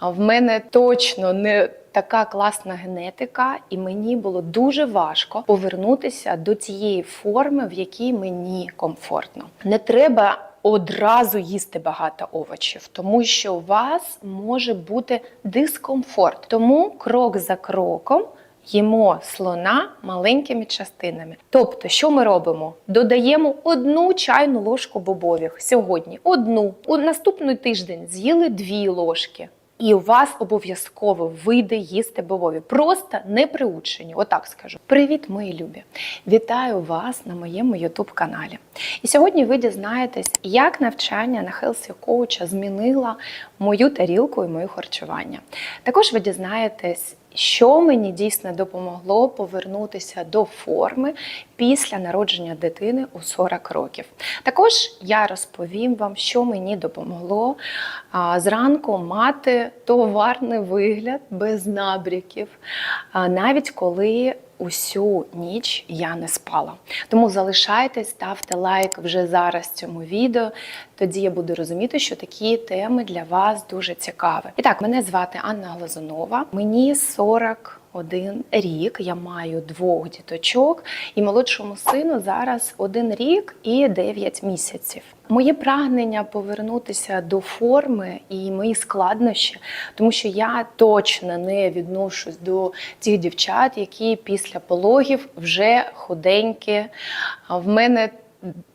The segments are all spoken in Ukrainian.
В мене точно не така класна генетика, і мені було дуже важко повернутися до тієї форми, в якій мені комфортно. Не треба. Одразу їсти багато овочів, тому що у вас може бути дискомфорт. Тому крок за кроком їмо слона маленькими частинами. Тобто, що ми робимо? Додаємо одну чайну ложку бобових сьогодні. Одну. У наступний тиждень з'їли дві ложки. І у вас обов'язково вийде їсти бобові. Просто не приучені. Отак скажу. Привіт, мої любі! Вітаю вас на моєму youtube каналі. І сьогодні ви дізнаєтесь, як навчання на Healthy Coach змінило мою тарілку і моє харчування. Також ви дізнаєтесь, що мені дійсно допомогло повернутися до форми після народження дитини у 40 років. Також я розповім вам, що мені допомогло зранку мати товарний вигляд без набріків, навіть коли усю ніч я не спала. Тому залишайтесь, ставте лайк вже зараз цьому відео. Тоді я буду розуміти, що такі теми для вас дуже цікаві. І так, мене звати Анна Глазунова. Мені 41 рік. Я маю двох діточок, і молодшому сину зараз один рік і 9 місяців. Моє прагнення повернутися до форми і мої складнощі, тому що я точно не відношусь до тих дівчат, які після пологів вже худенькі. В мене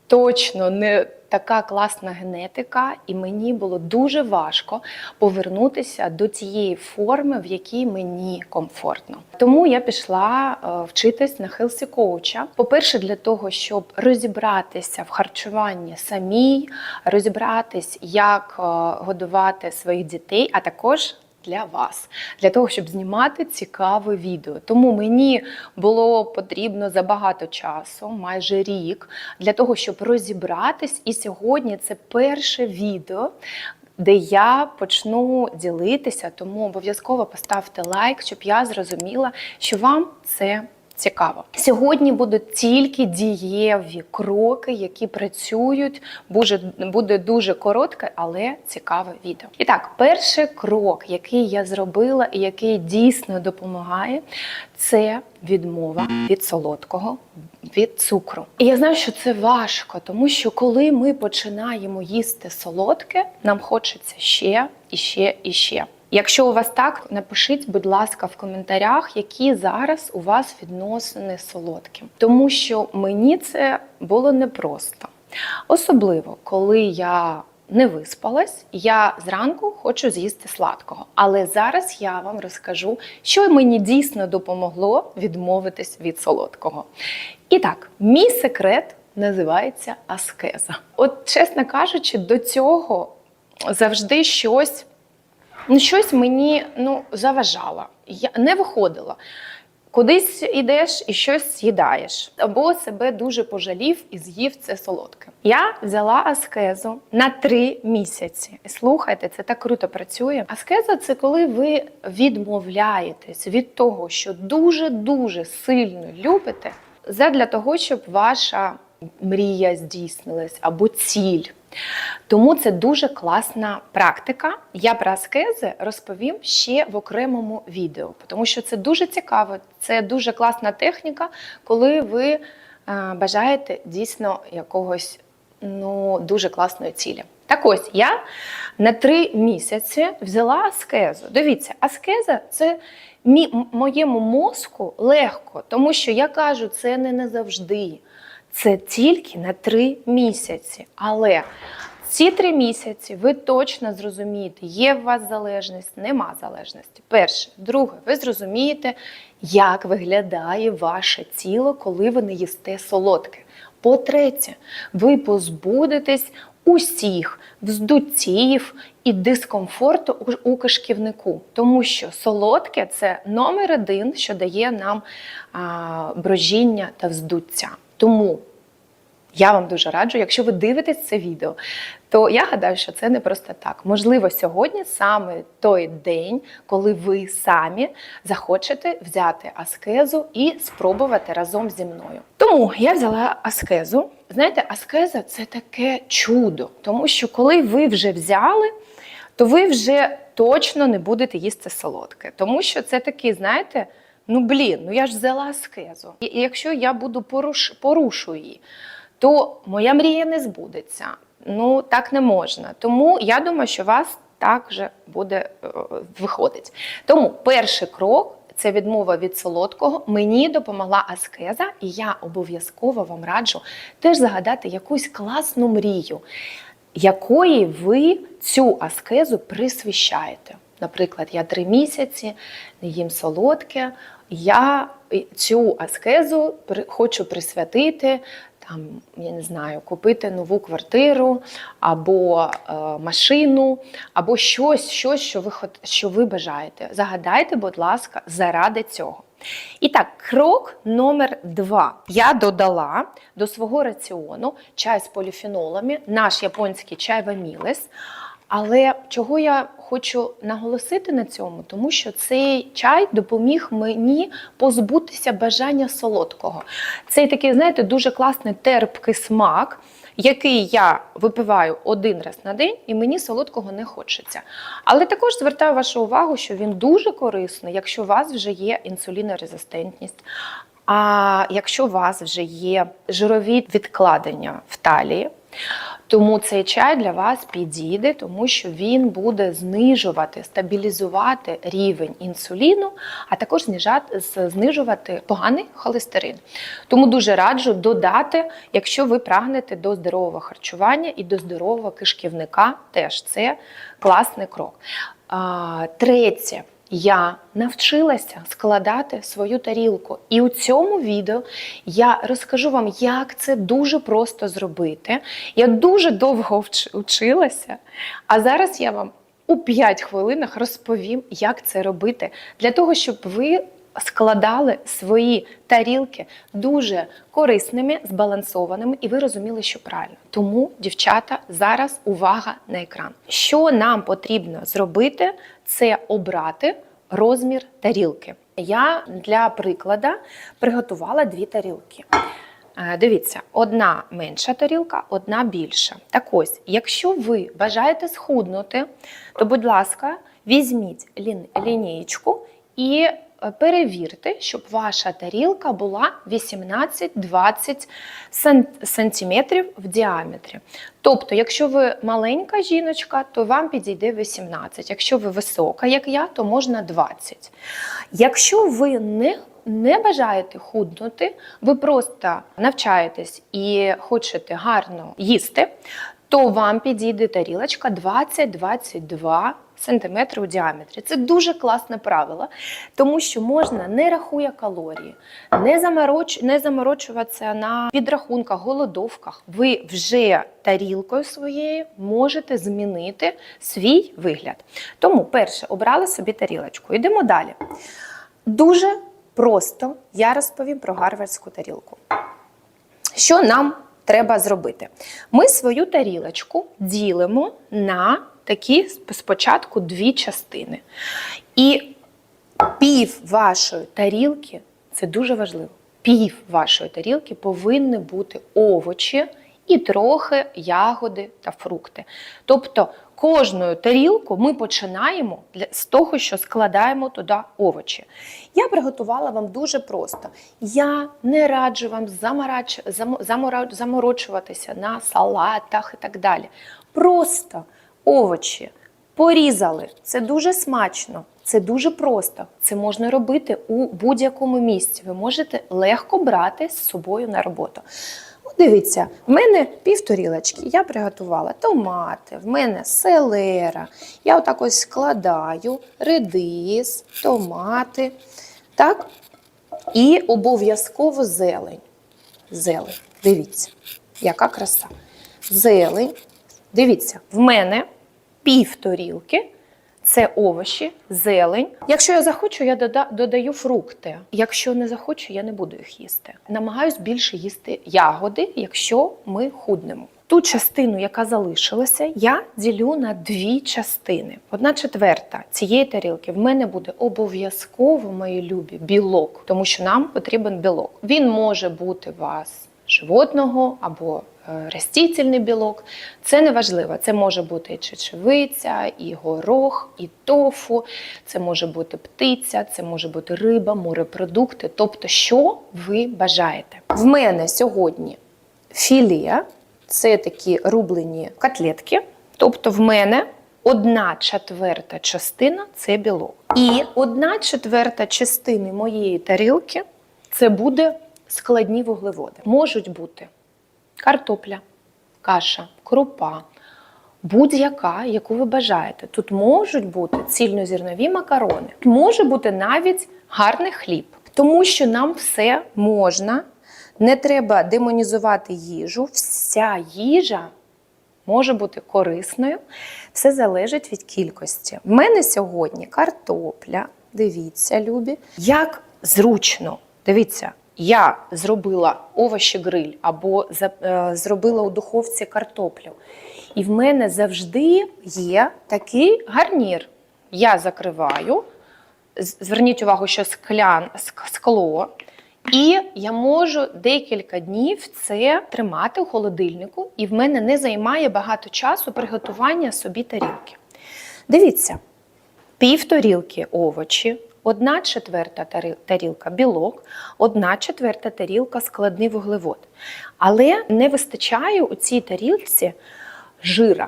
точно не така класна генетика, і мені було дуже важко повернутися до тієї форми, в якій мені комфортно. Тому я пішла е, вчитись на Healthy Coach. По-перше, для того, щоб розібратися в харчуванні самій, розібратись, як е, годувати своїх дітей, а також для вас, для того, щоб знімати цікаве відео. Тому мені було потрібно забагато часу, майже рік, для того, щоб розібратись. І сьогодні це перше відео. Де я почну ділитися, тому обов'язково поставте лайк, щоб я зрозуміла, що вам це цікаво. Сьогодні будуть тільки дієві кроки, які працюють. Буде, дуже коротке, але цікаве відео. І так, перший крок, який я зробила і який дійсно допомагає, це відмова від солодкого, від цукру. І я знаю, що це важко, тому що коли ми починаємо їсти солодке, нам хочеться ще і ще і ще. Якщо у вас так, напишіть, будь ласка, в коментарях, які зараз у вас відносини з солодким. Тому що мені це було непросто. Особливо, коли я не виспалась, я зранку хочу з'їсти сладкого. Але зараз я вам розкажу, що мені дійсно допомогло відмовитись від солодкого. І так, мій секрет називається аскеза. От, чесно кажучи, до цього завжди щось ну, щось мені ну, заважало. Я не виходила. Кудись ідеш і щось з'їдаєш, або себе дуже пожалів і з'їв це солодке. Я взяла аскезу на три місяці. Слухайте, це так круто працює. Аскеза це коли ви відмовляєтесь від того, що дуже дуже сильно любите, задля того, щоб ваша мрія здійснилась або ціль. Тому це дуже класна практика. Я про аскези розповім ще в окремому відео, тому що це дуже цікаво, це дуже класна техніка, коли ви е, бажаєте дійсно якогось ну, дуже класної цілі. Так ось я на три місяці взяла аскезу. Дивіться, аскеза це мі, моєму мозку легко, тому що я кажу, це не назавжди. Це тільки на три місяці. Але ці три місяці ви точно зрозумієте, є в вас залежність, нема залежності. Перше, друге, ви зрозумієте, як виглядає ваше тіло, коли ви не їсте солодке. По-третє, ви позбудетесь усіх вздуттів і дискомфорту у- кишківнику, тому що солодке це номер один, що дає нам а, брожіння та вздуття. Тому я вам дуже раджу, якщо ви дивитесь це відео, то я гадаю, що це не просто так. Можливо, сьогодні саме той день, коли ви самі захочете взяти аскезу і спробувати разом зі мною. Тому я взяла аскезу. Знаєте, аскеза це таке чудо, тому що коли ви вже взяли, то ви вже точно не будете їсти солодке, тому що це такий, знаєте, ну блін, ну я ж взяла аскезу. І якщо я буду поруш, порушу її, то моя мрія не збудеться. Ну так не можна. Тому я думаю, що вас так же буде е, виходить. Тому перший крок. Це відмова від солодкого. Мені допомогла аскеза, і я обов'язково вам раджу теж загадати якусь класну мрію, якої ви цю аскезу присвящаєте. Наприклад, я три місяці не їм солодке. Я цю аскезу хочу присвятити там, я не знаю, купити нову квартиру або е, машину, або щось, щось, що ви що ви бажаєте. Загадайте, будь ласка, заради цього. І так, крок номер два. Я додала до свого раціону чай з поліфенолами, наш японський чай Вамілес. Але чого я хочу наголосити на цьому, тому що цей чай допоміг мені позбутися бажання солодкого. Цей такий, знаєте, дуже класний терпкий смак, який я випиваю один раз на день, і мені солодкого не хочеться. Але також звертаю вашу увагу, що він дуже корисний, якщо у вас вже є інсулінорезистентність. А якщо у вас вже є жирові відкладення в талії, тому цей чай для вас підійде, тому що він буде знижувати, стабілізувати рівень інсуліну, а також знижувати поганий холестерин. Тому дуже раджу додати, якщо ви прагнете до здорового харчування і до здорового кишківника, теж це класний крок. Третє. Я навчилася складати свою тарілку. І у цьому відео я розкажу вам, як це дуже просто зробити. Я дуже довго вчилася, а зараз я вам у 5 хвилинах розповім, як це робити, для того, щоб ви складали свої тарілки дуже корисними, збалансованими, і ви розуміли, що правильно. Тому, дівчата, зараз увага на екран. Що нам потрібно зробити, це обрати розмір тарілки. Я для прикладу приготувала дві тарілки. Е, Дивіться, одна менша тарілка, одна більша. Так ось, якщо ви бажаєте схуднути, то, будь ласка, візьміть лін- лінієчку і перевірте, щоб ваша тарілка була 18-20 сан- сантиметрів в діаметрі. Тобто, якщо ви маленька жіночка, то вам підійде 18. Якщо ви висока, як я, то можна 20. Якщо ви не не бажаєте худнути, ви просто навчаєтесь і хочете гарно їсти, то вам підійде тарілочка 20-22 см у діаметрі. Це дуже класне правило, тому що можна не рахує калорії, не, замороч, не заморочуватися на підрахунках, голодовках. Ви вже тарілкою своєю можете змінити свій вигляд. Тому, перше, обрали собі тарілочку. Йдемо далі. Дуже просто я розповім про гарвардську тарілку. Що нам треба зробити? Ми свою тарілочку ділимо на такі спочатку дві частини. І пів вашої тарілки це дуже важливо. Пів вашої тарілки повинні бути овочі і трохи ягоди та фрукти. Тобто кожну тарілку ми починаємо з того, що складаємо туди овочі. Я приготувала вам дуже просто. Я не раджу вам заморочуватися на салатах і так далі. Просто овочі порізали. Це дуже смачно, це дуже просто. Це можна робити у будь-якому місці. Ви можете легко брати з собою на роботу. От Дивіться, в мене півторілочки, я приготувала томати, в мене селера. Я отак ось складаю редис, томати. Так? І обов'язково зелень. Зелень. Дивіться, яка краса. Зелень. Дивіться, в мене пів тарілки це овочі, зелень. Якщо я захочу, я дода- додаю фрукти. Якщо не захочу, я не буду їх їсти. Намагаюсь більше їсти ягоди, якщо ми худнемо. Ту частину, яка залишилася, я ділю на дві частини. Одна четверта цієї тарілки в мене буде обов'язково, мої любі, білок, тому що нам потрібен білок. Він може бути у вас животного або е, растительний білок. Це не важливо. Це може бути і чечевиця, і горох, і тофу, це може бути птиця, це може бути риба, морепродукти. Тобто, що ви бажаєте. В мене сьогодні філія це такі рублені котлетки. Тобто, в мене одна четверта частина це білок. І одна четверта частини моєї тарілки це буде складні вуглеводи. Можуть бути картопля, каша, крупа, будь-яка, яку ви бажаєте. Тут можуть бути цільнозірнові макарони, може бути навіть гарний хліб, тому що нам все можна. Не треба демонізувати їжу. Вся їжа може бути корисною. Все залежить від кількості. В мене сьогодні картопля. Дивіться, любі. Як зручно. Дивіться, я зробила овочі гриль або е, зробила у духовці картоплю. І в мене завжди є такий гарнір. Я закриваю. Зверніть увагу, що склян, скло. І я можу декілька днів це тримати у холодильнику, і в мене не займає багато часу приготування собі тарілки. Дивіться, пів тарілки овочі, одна четверта тарілка білок, одна четверта тарілка складний вуглевод. Але не вистачає у цій тарілці жира.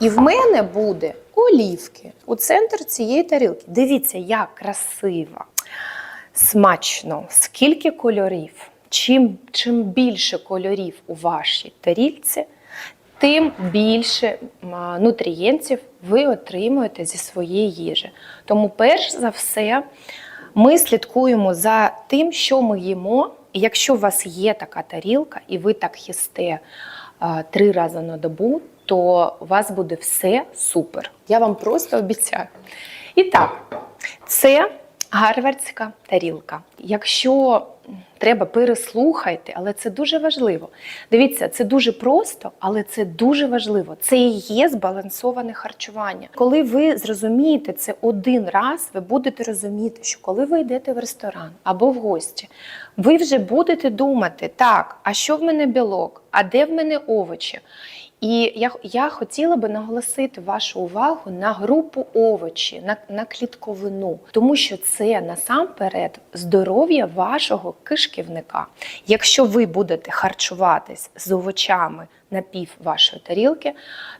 І в мене буде олівки у центр цієї тарілки. Дивіться, як красиво, смачно, скільки кольорів. Чим, чим більше кольорів у вашій тарілці, тим більше нутрієнтів ви отримуєте зі своєї їжі. Тому, перш за все, ми слідкуємо за тим, що ми їмо. І якщо у вас є така тарілка, і ви так їсте е, три рази на добу, то у вас буде все супер. Я вам просто обіцяю. І так, це гарвардська тарілка. Якщо треба переслухайте, але це дуже важливо. Дивіться, це дуже просто, але це дуже важливо. Це і є збалансоване харчування. Коли ви зрозумієте це один раз, ви будете розуміти, що коли ви йдете в ресторан або в гості, ви вже будете думати, так, а що в мене білок, а де в мене овочі? І я, я хотіла би наголосити вашу увагу на групу овочі, на, на клітковину, тому що це насамперед здоров'я вашого кишківника. Якщо ви будете харчуватись з овочами на пів вашої тарілки,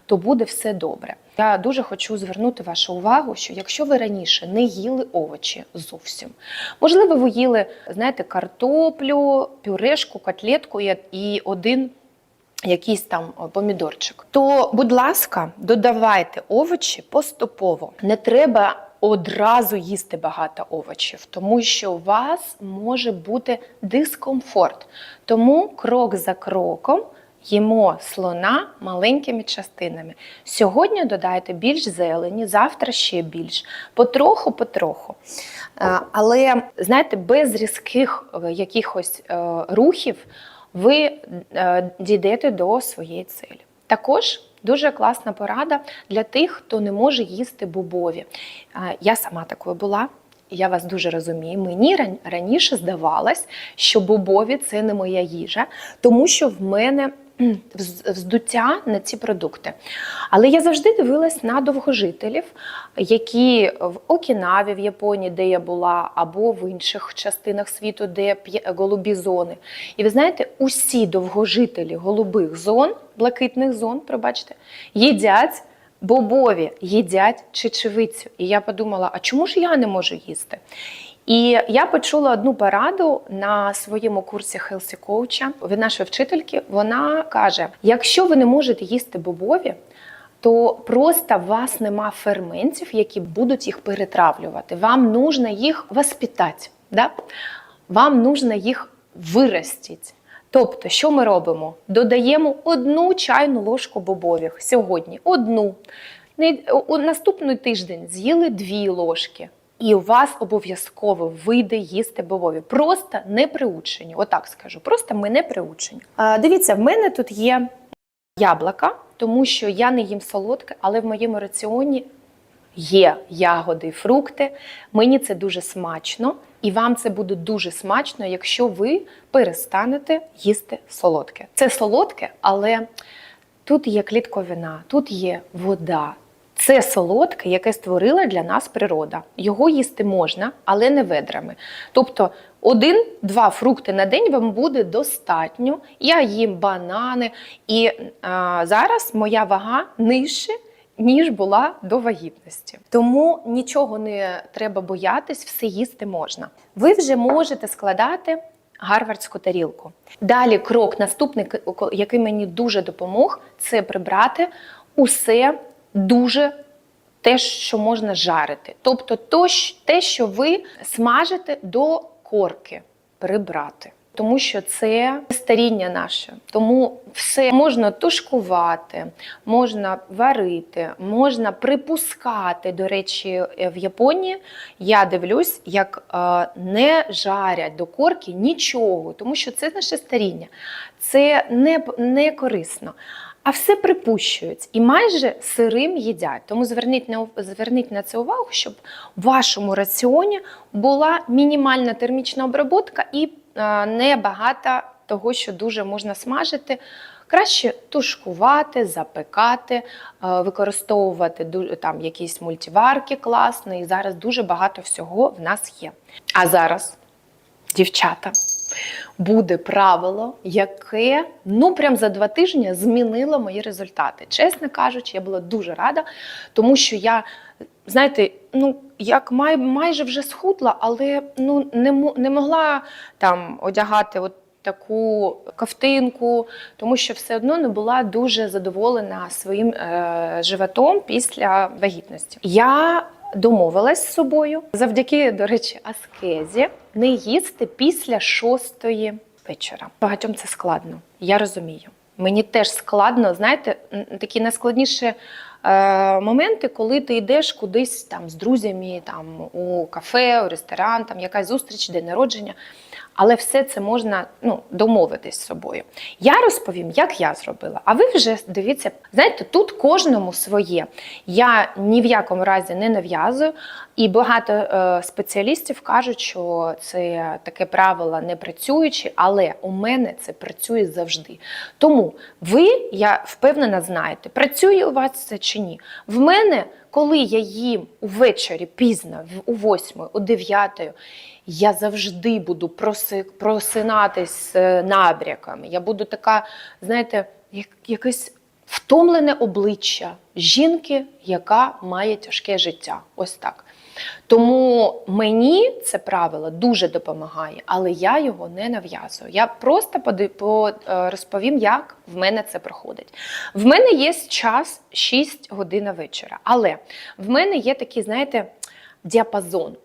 то буде все добре. Я дуже хочу звернути вашу увагу, що якщо ви раніше не їли овочі зовсім, можливо, ви їли, знаєте, картоплю, пюрешку, котлетку і- один якийсь там помідорчик. То, будь ласка, додавайте овочі поступово. Не треба одразу їсти багато овочів, тому що у вас може бути дискомфорт. Тому крок за кроком. Їмо слона маленькими частинами. Сьогодні додайте більш зелені, завтра ще більш. Потроху-потроху. Е, Але знаєте, без різких е, якихось е, рухів ви е, дійдете до своєї цілі. Також дуже класна порада для тих, хто не може їсти бобові. Е, Я сама такою була. Я вас дуже розумію. Мені ран- раніше здавалось, що бобові це не моя їжа, тому що в мене вздуття на ці продукти. Але я завжди дивилась на довгожителів, які в Окінаві, в Японії, де я була, або в інших частинах світу, де голубі зони. І ви знаєте, усі довгожителі голубих зон, блакитних зон, пробачте, їдять. Бобові їдять чечевицю. І я подумала, а чому ж я не можу їсти? І я почула одну пораду на своєму курсі Healthy Coach від нашої вчительки. Вона каже: якщо ви не можете їсти бобові, то просто у вас нема ферментів, які будуть їх перетравлювати. Вам нужно їх воспитати. Да? Вам нужно їх виростити. Тобто, що ми робимо? Додаємо одну чайну ложку бобових сьогодні. Одну. Наступний тиждень з'їли дві ложки. І у вас обов'язково вийде їсти бобові. Просто не приучені. Отак скажу. Просто ми не приучені. А, дивіться, в мене тут є яблука, тому що я не їм солодке, але в моєму раціоні є ягоди фрукти. Мені це дуже смачно, і вам це буде дуже смачно, якщо ви перестанете їсти солодке. Це солодке, але тут є клітковина, тут є вода. Це солодке, яке створила для нас природа. Його їсти можна, але не ведрами. Тобто один-два фрукти на день вам буде достатньо. Я їм банани, і а, зараз моя вага нижче, ніж була до вагітності. Тому нічого не треба боятись, все їсти можна. Ви вже можете складати гарвардську тарілку. Далі крок наступний, який мені дуже допомог, це прибрати усе дуже те, що можна жарити. Тобто то, те, що ви смажите до корки, прибрати. Тому що це старіння наше. Тому все можна тушкувати, можна варити, можна припускати. До речі, в Японії я дивлюсь, як е, не жарять до корки нічого, тому що це наше старіння. Це не, не корисно. А все припущують і майже сирим їдять. Тому зверніть на зверніть на це увагу, щоб в вашому раціоні була мінімальна термічна обробітка і е, не багато того, що дуже можна смажити. Краще тушкувати, запекати, е, використовувати там якісь мультиварки класні. І зараз дуже багато всього в нас є. А зараз, дівчата, буде правило, яке ну прям за два тижні змінило мої результати. Чесно кажучи, я була дуже рада, тому що я, знаєте, ну як май, майже вже схудла, але ну не, не могла там одягати от таку ковтинку, тому що все одно не була дуже задоволена своїм е, животом після вагітності. Я домовилась з собою завдяки, до речі, аскезі не їсти після шостої вечора. Багатьом це складно, я розумію. Мені теж складно, знаєте, такі найскладніші е, моменти, коли ти йдеш кудись там з друзями, там у кафе, у ресторан, там якась зустріч, день народження. Але все це можна ну, домовитись з собою. Я розповім, як я зробила. А ви вже дивіться, знаєте, тут кожному своє. Я ні в якому разі не нав'язую, і багато е, спеціалістів кажуть, що це таке правило не працююче, але у мене це працює завжди. Тому ви, я впевнена, знаєте, працює у вас це чи ні. В мене, коли я їм увечері пізно, у восьмої, у дев'ятої, я завжди буду проси, просинатись набряками. Я буду така, знаєте, як, якесь втомлене обличчя жінки, яка має тяжке життя. Ось так. Тому мені це правило дуже допомагає, але я його не нав'язую. Я просто е, розповім, як в мене це проходить. В мене є час 6 годин вечора, але в мене є такий, знаєте, діапазон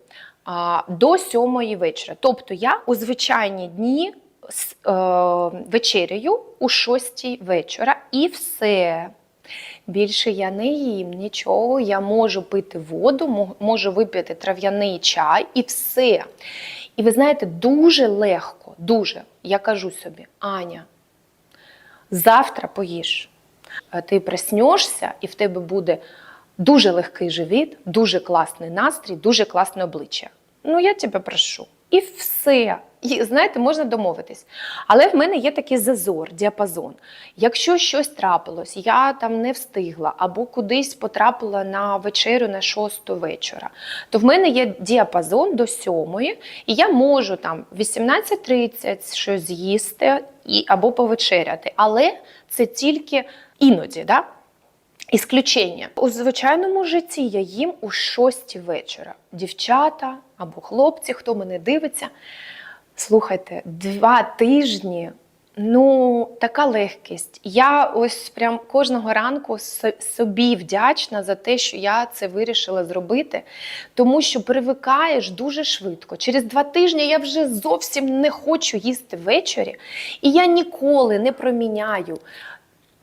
до 7 вечора. Тобто я у звичайні дні с- е, вечеряю у 6 вечора і все. Більше я не їм нічого, я можу пити воду, можу випити трав'яний чай і все. І ви знаєте, дуже легко, дуже. Я кажу собі, Аня, завтра поїж. Е, Ти проснешся, і в тебе буде дуже легкий живіт, дуже класний настрій, дуже класне обличчя. Ну, я тебе прошу. І все. І знаєте, можна домовитись. Але в мене є такий зазор, діапазон. Якщо щось трапилось, я там не встигла або кудись потрапила на вечерю на шосту вечора, то в мене є діапазон до сьомої, і я можу там 18.30 щось з'їсти і, або повечеряти. Але це тільки іноді. Да? Ісключення. У звичайному житті я їм у 6 вечора. Дівчата або хлопці, хто мене дивиться, слухайте, два тижні. Ну, така легкість. Я ось прям кожного ранку собі вдячна за те, що я це вирішила зробити, тому що привикаєш дуже швидко. Через два тижні я вже зовсім не хочу їсти ввечері, і я ніколи не проміняю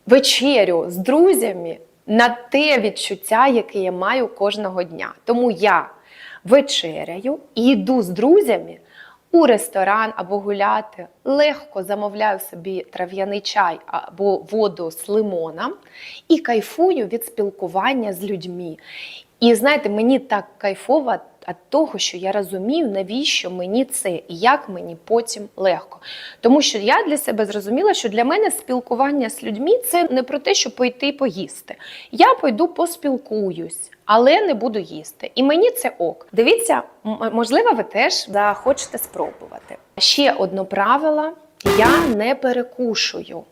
вечерю з друзями на те відчуття, яке я маю кожного дня. Тому я вечеряю і йду з друзями у ресторан або гуляти, легко замовляю собі трав'яний чай або воду з лимоном і кайфую від спілкування з людьми. І знаєте, мені так кайфово від того, що я розумію, навіщо мені це і як мені потім легко. Тому що я для себе зрозуміла, що для мене спілкування з людьми це не про те, щоб пойти поїсти. Я пойду поспілкуюсь, але не буду їсти. І мені це ок. Дивіться, можливо, ви теж захочете спробувати. Ще одне правило: я не перекушую.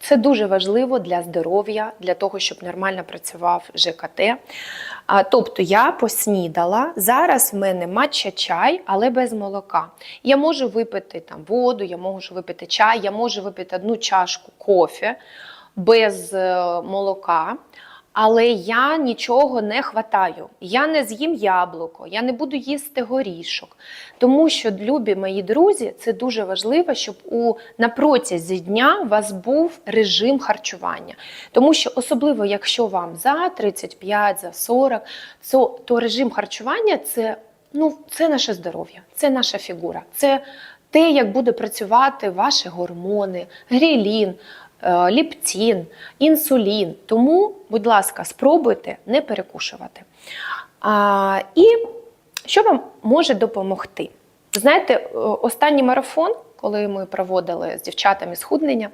Це дуже важливо для здоров'я, для того, щоб нормально працював ЖКТ. А, тобто я поснідала. Зараз в мене матча чай, але без молока. Я можу випити там воду, я можу випити чай, я можу випити одну чашку кофе без е, молока. Але я нічого не хватаю. Я не з'їм яблуко, я не буду їсти горішок. Тому що, любі мої друзі, це дуже важливо, щоб у на протязі дня у вас був режим харчування. Тому що, особливо, якщо вам за 35, за 40, то, то режим харчування це, ну, це наше здоров'я, це наша фігура, це те, як буде працювати ваші гормони, грілін, ліптін, інсулін. Тому, будь ласка, спробуйте не перекушувати. А, і що вам може допомогти? Знаєте, е, останній марафон, коли ми проводили з дівчатами схуднення.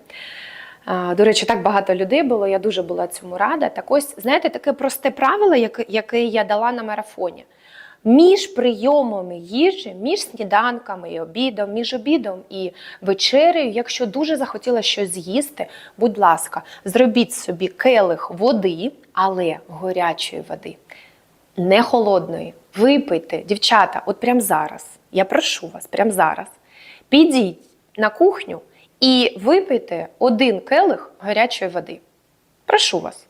е, До речі, так багато людей було, я дуже була цьому рада. Так ось, знаєте, таке просте правило, яке я дала на марафоні. Між прийомами їжі, між сніданками і обідом, між обідом і вечерею, якщо дуже захотіла щось з'їсти, будь ласка, зробіть собі келих води, але горячої води не холодної. Випийте, дівчата, от прямо зараз. Я прошу вас, прямо зараз. Підіть на кухню і випийте один келих гарячої води. Прошу вас.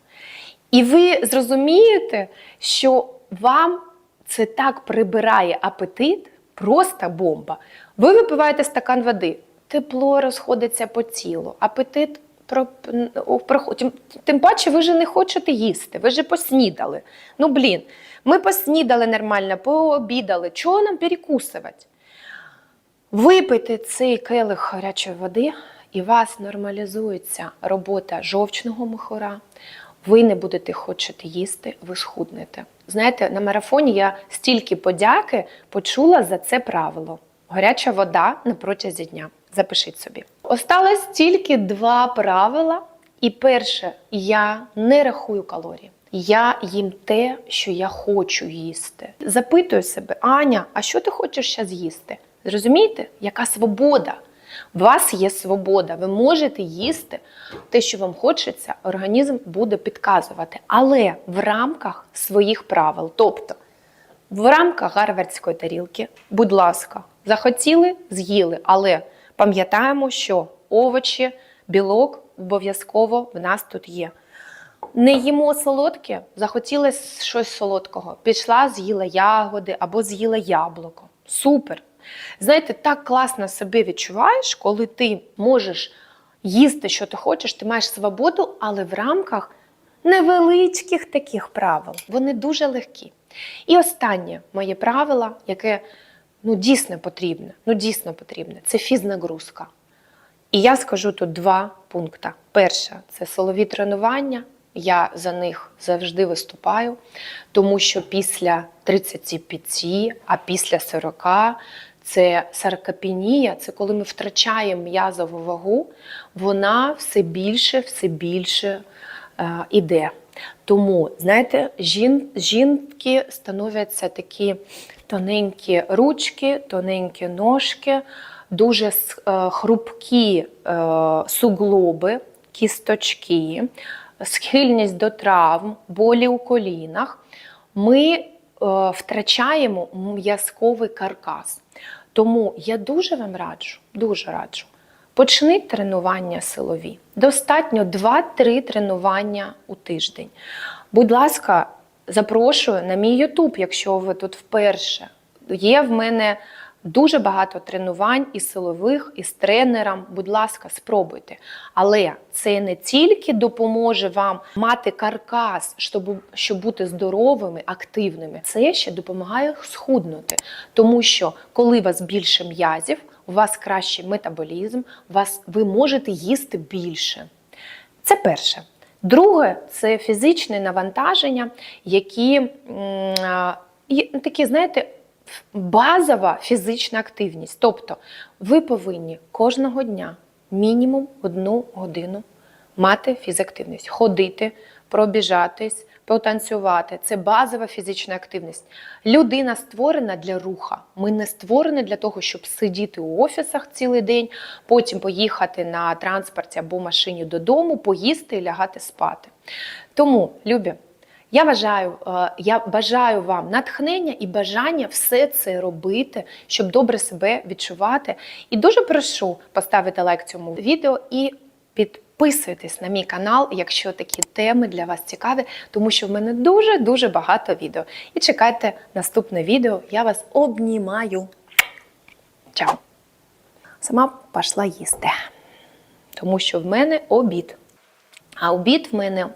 І ви зрозумієте, що вам це так прибирає апетит, просто бомба. Ви випиваєте стакан води, тепло розходиться по тілу, апетит про, тим, паче ви же не хочете їсти, ви же поснідали. Ну, блін, ми поснідали нормально, пообідали. Чого нам перекусувати? Випийте цей келих гарячої води, і вас нормалізується робота жовчного михура. Ви не будете хочете їсти, ви схуднете. Знаєте, на марафоні я стільки подяки почула за це правило. Гаряча вода на протязі дня. Запишіть собі. Осталось тільки два правила. І перше, я не рахую калорії. Я їм те, що я хочу їсти. Запитую себе, Аня, а що ти хочеш зараз їсти? Зрозумієте, яка свобода? У вас є свобода, ви можете їсти те, що вам хочеться, організм буде підказувати, але в рамках своїх правил. Тобто, в рамках гарвардської тарілки, будь ласка, захотіли, з'їли, але пам'ятаємо, що овочі, білок обов'язково в нас тут є. Не їмо солодке, захотіли щось солодкого. Пішла, з'їла ягоди або з'їла яблуко. Супер! Знаєте, так класно себе відчуваєш, коли ти можеш їсти, що ти хочеш, ти маєш свободу, але в рамках невеличких таких правил. Вони дуже легкі. І останнє моє правило, яке ну, дійсно потрібне, ну дійсно потрібне, це фізнагрузка. І я скажу тут два пункти. Перше це силові тренування. Я за них завжди виступаю, тому що після 35, а після 40 це саркопенія, це коли ми втрачаємо м'язову вагу, вона все більше, все більше е, іде. Тому, знаєте, жін, жінки становляться такі тоненькі ручки, тоненькі ножки, дуже е, хрупкі е, суглоби, кісточки, схильність до травм, болі у колінах. Ми втрачаємо м'язковий каркас. Тому я дуже вам раджу, дуже раджу. Почніть тренування силові. Достатньо 2-3 тренування у тиждень. Будь ласка, запрошую на мій YouTube, якщо ви тут вперше. Є в мене дуже багато тренувань і силових, і з тренером. Будь ласка, спробуйте. Але це не тільки допоможе вам мати каркас, щоб, щоб бути здоровими, активними. Це ще допомагає схуднути. Тому що коли у вас більше м'язів, у вас кращий метаболізм, вас, ви можете їсти більше. Це перше. Друге це фізичне навантаження, які такі, знаєте, базова фізична активність. Тобто ви повинні кожного дня мінімум одну годину мати фізактивність, ходити, пробіжатись, потанцювати. Це базова фізична активність. Людина створена для руха. Ми не створені для того, щоб сидіти у офісах цілий день, потім поїхати на транспорті або машині додому, поїсти і лягати спати. Тому, любі, я вважаю, е, я бажаю вам натхнення і бажання все це робити, щоб добре себе відчувати. І дуже прошу поставити лайк цьому відео і підписуйтесь на мій канал, якщо такі теми для вас цікаві, тому що в мене дуже дуже багато відео. І чекайте наступне відео. Я вас обнімаю. Чао! Сама пішла їсти, тому що в мене обід. А обід в мене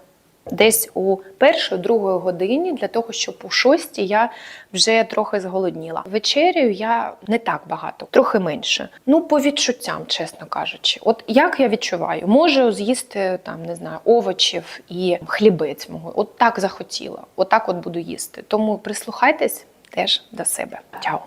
десь у першої другої годині, для того, щоб у шостій я вже трохи зголодніла. Вечерю я не так багато, трохи менше. Ну, по відчуттям, чесно кажучи. От як я відчуваю, можу з'їсти там, не знаю, овочів і хлібець мого. От так захотіла, от от буду їсти. Тому прислухайтесь теж до себе. Чао!